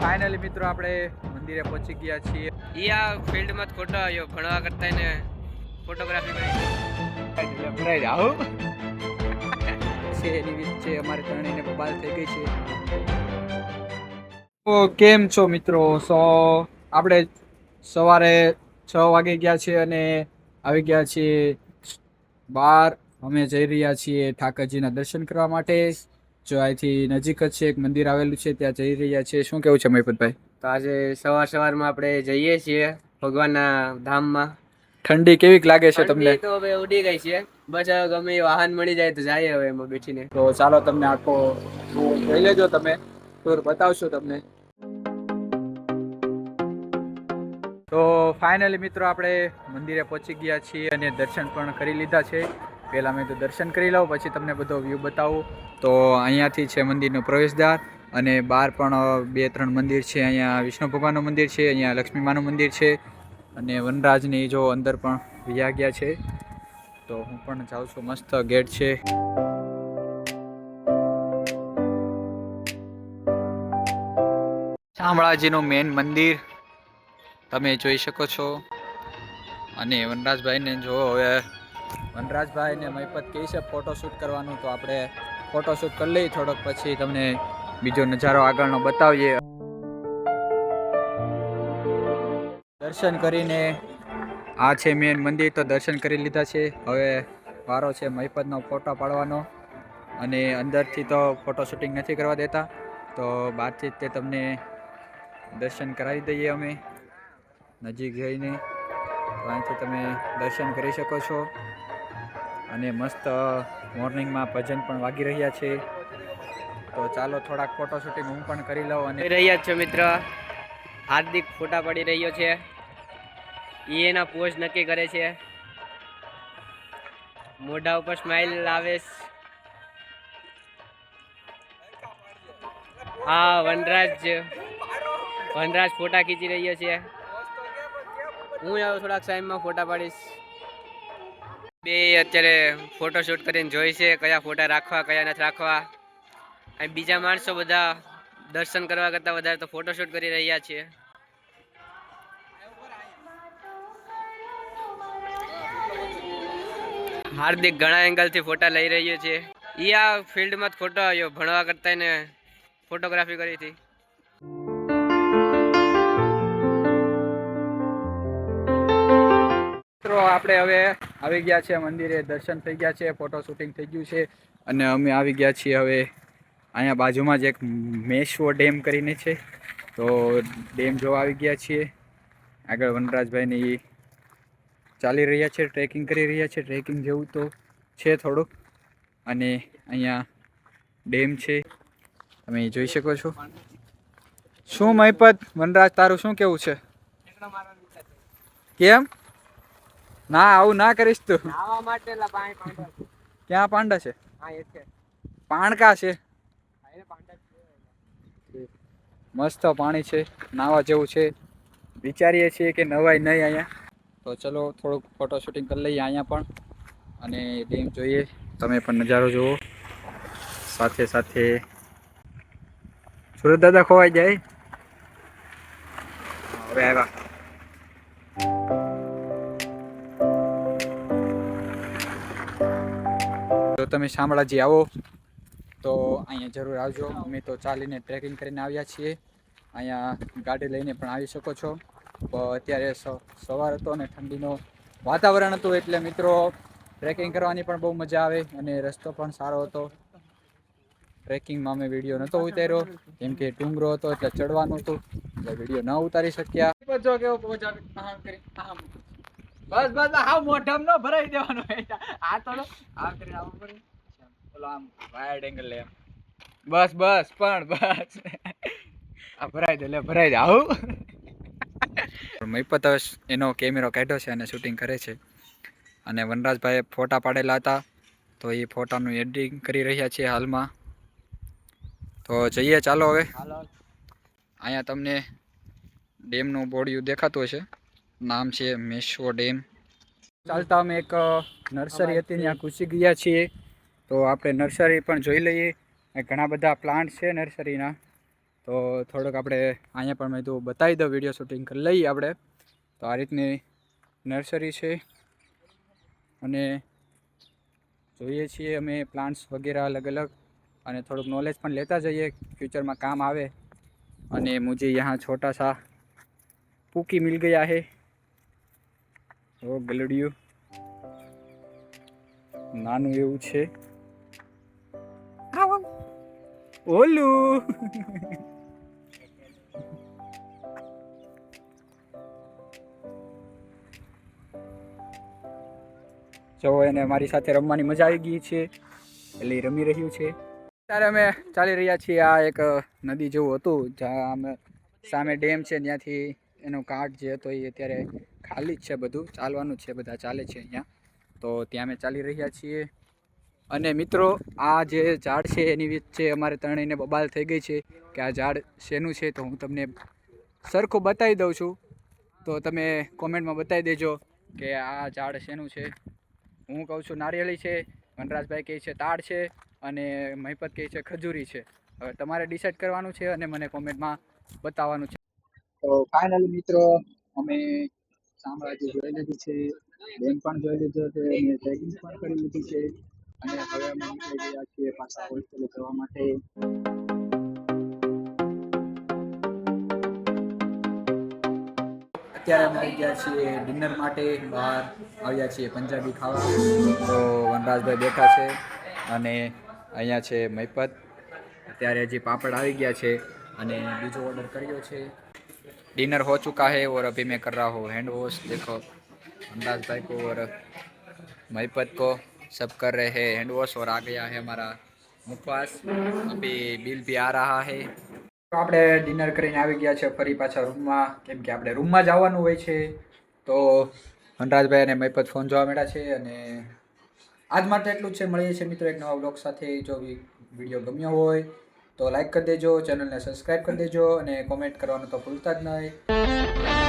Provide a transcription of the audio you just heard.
Finally મિત્રો આપણે મંદિરે પહોંચી ગયા છીએ. એ આ ફિલ્ડમાં જ ખોટો આવ્યો ભણવા કરતા એને ફોટોગ્રાફી કરી ભરાઈ જાઓ. છે એની વચ્ચે અમારે ત્રણેયને બબાલ થઈ ગઈ છે. તો કેમ છો મિત્રો? સો આપણે સવારે છ વાગે ગયા છીએ અને આવી ગયા છીએ. બાર અમે જઈ રહ્યા છીએ ઠાકરજીના દર્શન કરવા માટે. જો અહીંથી નજીક જ છે એક મંદિર આવેલું છે ત્યાં જઈ રહ્યા છીએ. શું કેવું છે મહિપતભાઈ તો આજે સવાર સવારમાં આપણે જઈએ છીએ ભગવાનના ધામમાં. ઠંડી કેવીક લાગે છે તમને? તો હવે ઉડી ગઈ છે. બસ હવે ગમે એ વાહન મળી જાય તો જઈએ હવે એમાં બેઠીને તો ચાલો તમને આખો લઈ જોઈ લેજો તમે. ટૂર બતાવશો તમને. તો ફાઇનલી મિત્રો આપણે મંદિરે પહોંચી ગયા છીએ અને દર્શન પણ કરી લીધા છે. પહેલાં મેં તો દર્શન કરી લઉં પછી તમને બધો વ્યૂ બતાવું. તો અહીંયાથી છે મંદિરનો પ્રવેશદ્વાર અને બહાર પણ બે ત્રણ મંદિર છે. અહીંયા વિષ્ણુ ભગવાનનું મંદિર છે, અહીંયા લક્ષ્મીમાનું મંદિર છે અને વનરાજની જો અંદર પણ વ્યા ગયા છે. તો હું પણ જાઉં છું, મસ્ત ગેટ છે. શામળાજીનું મેન મંદિર તમે જોઈ શકો છો. અને વનરાજભાઈને જો હવે વનરાજભાઈને મહિપત કહે છે ફોટોશૂટ કરવાનું, તો આપણે ફોટોશૂટ કરી લઈએ થોડોક પછી તમને બીજો નજારો આગળનો બતાવીએ. દર્શન કરીને આ છે મેન મંદિર, તો દર્શન કરી લીધા છે. હવે વારો છે મહિપતનો ફોટો પાડવાનો અને અંદરથી તો ફોટો શૂટિંગ નથી કરવા દેતા. તો બહારથી જ તે તમને દર્શન કરાવી દઈએ અમે. નજીક જઈને ત્યાંથી તમે દર્શન કરી શકો છો. અને મસ્ત મોર્નિંગમાં ભજન પણ વાગી રહ્યા છે. તો ચાલો થોડાક ફોટો શૂટિંગ હું પણ કરી લઉં અને રહ્યા છો મિત્ર. હાર્દિક ફોટા પડી રહ્યો છે. એ એના પોઝ નક્કી કરે છે. મોઢા ઉપર સ્માઇલ આવે. હા, વનરાજ વનરાજ ફોટા ખીચી રહ્યો છે. હું થોડાક ટાઈમમાં ફોટા પાડીશ. બે અત્યારે ફોટો શૂટ કરીને જોઈ છે, કયા ફોટા રાખવા, કયા નથી રાખવા. અને બીજા માણસો બધા દર્શન કરવા કરતાં વધારે તો ફોટોશૂટ કરી રહ્યા છીએ હાર્દિક ઘણા એંગલથી ફોટા લઈ રહ્યો છે. એ આ ફિલ્ડમાં જ ફોટો આવ્યો ભણવા કરતાં એને ફોટોગ્રાફી કરી હતી. આપણે હવે આવી ગયા છે મંદિરે, દર્શન થઈ ગયા છે ફોટો શૂટિંગ થઈ ગયું છે અને અમે આવી ગયા છીએ હવે અહીંયા બાજુમાં જ એક મેશવો ડેમ કરીને છે. તો ડેમ જોવા આવી ગયા છીએ. આગળ વનરાજભાઈને ચાલી રહ્યા છે ટ્રેકિંગ કરી રહ્યા છે ટ્રેકિંગ જેવું તો છે થોડુંક. અને અહીંયા ડેમ છે. તમે જોઈ શકો છો. શું મહિપત? વનરાજ તારું શું કેવું છે? કેમ? ના આવું ના કરીશ તું. નાવા માટે ક્યાં પાંડા છે? પાણકા છે. મસ્ત પાણી છે નાવા જેવું છે. વિચારીએ છીએ કે નવાય નહીં અહીંયા. તો ચલો થોડુંક ફોટો શૂટિંગ કરી લઈએ અહીંયા પણ. અને ડેમ જોઈએ. તમે પણ નજારો જુઓ. સાથે સાથે સુરત દાદા ખોવાઈ જાય. હવે આવ્યા. તમે શામળાજી આવો, તો અહીંયા જરૂર આવજો. અમે તો ચાલીને ટ્રેકિંગ કરીને આવ્યા છીએ. અહીંયા ગાડી લઈને પણ આવી શકો છો. અત્યારે સવાર હતો અને ઠંડીનો વાતાવરણ હતું એટલે મિત્રો ટ્રેકિંગ કરવાની પણ બહુ મજા આવે અને રસ્તો પણ સારો હતો. ટ્રેકિંગમાં અમે વીડિયો નહોતો ઉતાર્યો, કેમ કે ડુંગરો હતો એટલે ચડવાનું હતું. એટલે વીડિયો ન ઉતારી શક્યા. બસ બસ હા મોઢામ નો ભરાઈ દેવાનો આ તો આમ કરીને આવું પડે. ઓલો આમ વાયર્ડ એંગલ લે. બસ બસ પણ બસ. આ ભરાઈ દે લે ભરાઈ દે આવું. મહિપત એનો કેમેરો કાઢ્યો છે અને શૂટિંગ કરે છે. અને વનરાજભાઈએ ફોટા પાડેલા હતા તો એ ફોટાનું એડિટિંગ કરી રહ્યા છીએ હાલમાં. તો જઈએ ચાલો હવે. હાલો. અહીંયા તમને ડેમનું બોડિયું દેખાતું હશે. નામ છે મેશો ડેમ. ચાલતા અમે એક નર્સરી હતી, ત્યાં ઘૂસી ગયા છીએ. તો આપણે નર્સરી પણ જોઈ લઈએ. ઘણા બધા પ્લાન્ટ છે નર્સરીના. તો થોડોક આપણે અહીંયા પણ મેં કીધું બતાવી દઉં, વીડિયો શૂટિંગ કરી લઈએ આપણે. તો આ રીતની નર્સરી છે. અને જોઈએ છીએ અમે પ્લાન્ટ્સ વગેરે અલગ અલગ. અને થોડુંક નોલેજ પણ લેતા જઈએ ફ્યુચરમાં કામ આવે. અને મુજે અહીંયા છોટા સા, પૂકી મિલ ગયા હે. ઓ ગલડિયું નાનું એવું છે. ઓલું. જો એને મારી સાથે રમવાની મજા આવી ગઈ છે. એટલે રમી રહ્યું છે. ત્યારે અમે ચાલી રહ્યા છીએ આ એક નદી જેવું હતું જ્યાં અમે સામે ડેમ છે ત્યાંથી એનો કાર્ડ જે હતો એ અત્યારે ખાલી જ છે બધું, ચાલવાનું છે બધા, ચાલે છે અહીંયા. તો ત્યાં અમે ચાલી રહ્યા છીએ. અને મિત્રો, આ જે ઝાડ છે એની વચ્ચે અમારે ત્રણેયને બબાલ થઈ ગઈ છે કે આ ઝાડ શેનું છે તો હું તમને સરખું બતાવી દઉં છું. તો તમે કોમેન્ટમાં બતાવી દેજો કે આ ઝાડ શેનું છે. હું કહું છું, નારિયેળી છે, વનરાજભાઈ કહે છે, તાડ છે અને મહિપત કહે છે, ખજૂરી છે. હવે તમારે ડિસાઈડ કરવાનું છે અને મને કોમેન્ટમાં બતાવવાનું છે. તો ફાઇનલી મિત્રો, અમે સામ્રાજ્ય જોઈ લીધું છે ડેમ પણ જોઈ લીધો છે અને ટ્રેકિંગ પણ કરી લીધી છે, અને હવે અમે નીકળી ગયા છીએ પાછા હોસ્ટેલે જવા માટે. અત્યારે અમે આવી ગયા છીએ ડિનર માટે, બહાર આવ્યા છીએ પંજાબી ખાવા. તો વનરાજભાઈ બેઠા છે, અને અહીંયા છે મૈપત. અત્યારે હજી પાપડ આવી ગયા છે, અને બીજો ઓર્ડર કર્યો છે. डिनर हो चुका है और अभी मैं कर रहा हूँ हैंड वॉश देखो अंदाज भाई को और महिपत को सब कर रहे हैं हैंड वॉश और आ गया है हमारा मुखवास अभी बिल भी आ रहा है આપણે ડિનર કરીને આવી ગયા છે ફરી પાછા રૂમમાં કેમ કે આપણે રૂમમાં જવાનું હોય છે તો વનરાજભાઈ અને મહિપત ફોન જોવા મળ્યા છે અને આજ માટે એટલું જ છે મળીએ છીએ મિત્રો એક નવા બ્લોગ સાથે જો વિડીયો ગમ્યો હોય તો લાઈક કરી દેજો ચેનલને સબસ્ક્રાઈબ કરી દેજો અને કોમેન્ટ કરવાનું તો ભૂલતા જ નહીં.